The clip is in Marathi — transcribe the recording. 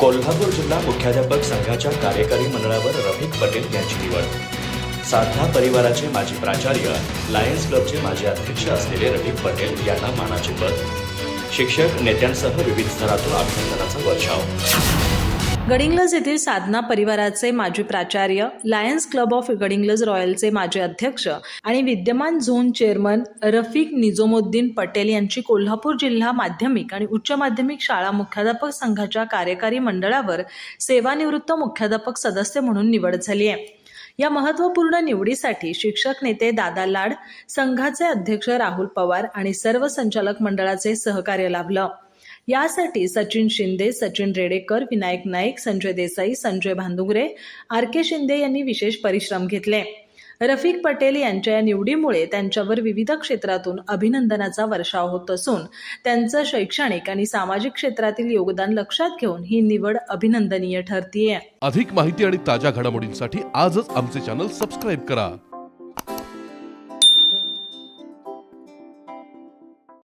कोल्हापूर जिल्हा मुख्याध्यापक संघाच्या कार्यकारी मंडळावर रफिक पटेल यांची निवड. साधना परिवाराचे माजी प्राचार्य लायन्स क्लबचे माजी अध्यक्ष असलेले रफिक पटेल यांना मानाचे पद. शिक्षक नेत्यांसह विविध स्तरातून अभिनंदनाचा वर्षाव. गडिंग्लज येथील साधना परिवाराचे माजी प्राचार्य लायन्स क्लब ऑफ गडिंग्लज रॉयलचे माजी अध्यक्ष आणि विद्यमान झोन चेअरमन रफिक निजोमुद्दीन पटेल यांची कोल्हापूर जिल्हा माध्यमिक आणि उच्च माध्यमिक शाळा मुख्याध्यापक संघाच्या कार्यकारी मंडळावर सेवानिवृत्त मुख्याध्यापक सदस्य म्हणून निवड झाली आहे. या महत्त्वपूर्ण निवडीसाठी शिक्षक नेते दादा लाड संघाचे अध्यक्ष राहुल पवार आणि सर्व संचालक मंडळाचे सहकार्य लाभलं. यासाठी सचिन शिंदे सचिन रेडेकर विनायक नाईक संजय देसाई संजय भांदुगरे आर के शिंदे यांनी विशेष परिश्रम घेतले. रफिक पटेल यांच्या या निवडीमुळे त्यांच्यावर विविध क्षेत्रातून अभिनंदनाचा वर्षाव होत असून त्यांचं शैक्षणिक आणि सामाजिक क्षेत्रातील योगदान लक्षात घेऊन ही निवड अभिनंदनीय ठरतीये. अधिक माहिती आणि ताज्या घडामोडींसाठी आजच आमचे चॅनल सबस्क्राईब करा.